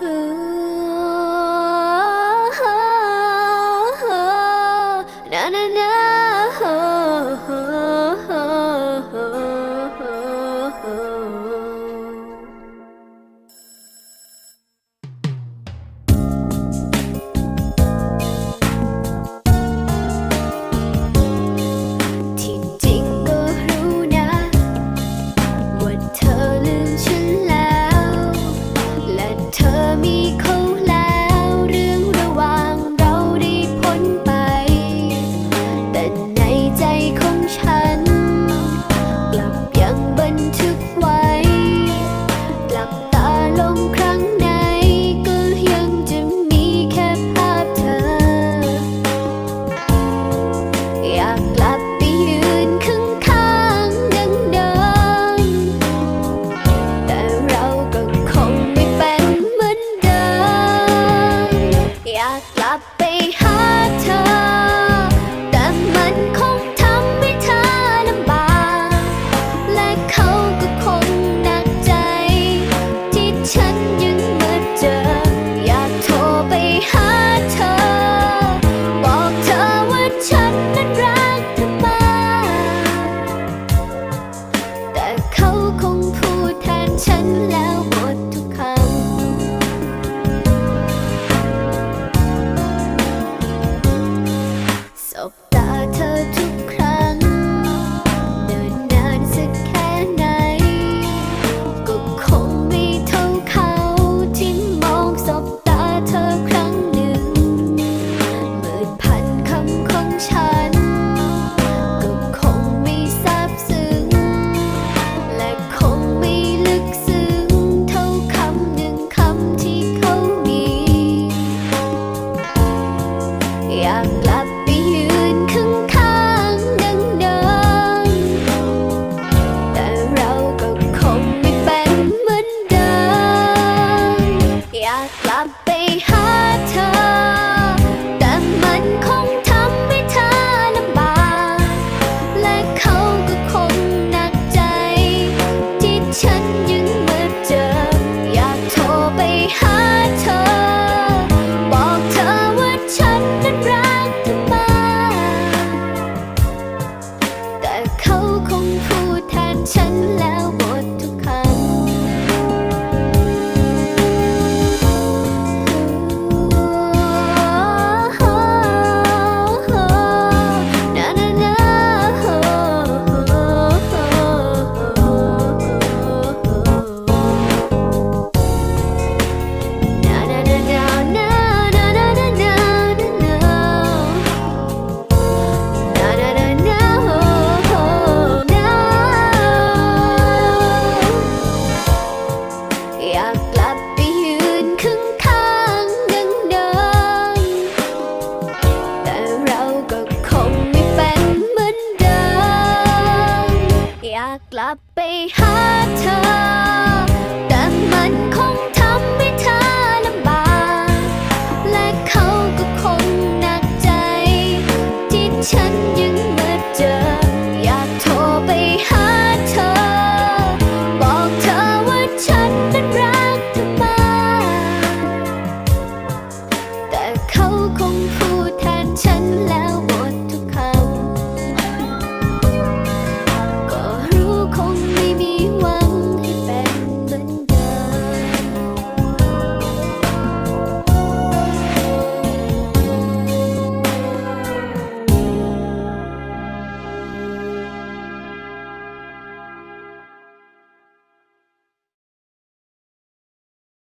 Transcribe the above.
呜。 ไปหาเธอ แต่มันคงากลับไปหาเธอ แต่มันคงทำให้เธอลำบาก และเขาก็คงหนักใจ ที่ฉันยังมาเจอ อยากโทรไปหาเธอ บอกเธอว่าฉันนั้นรักเธอมาแต่เขาคงพูดแทนฉันากกลับไปหาเธอ แต่มันคงทำให้เธอลำบาก และเขาก็คงหนักใจ ที่ฉันยัง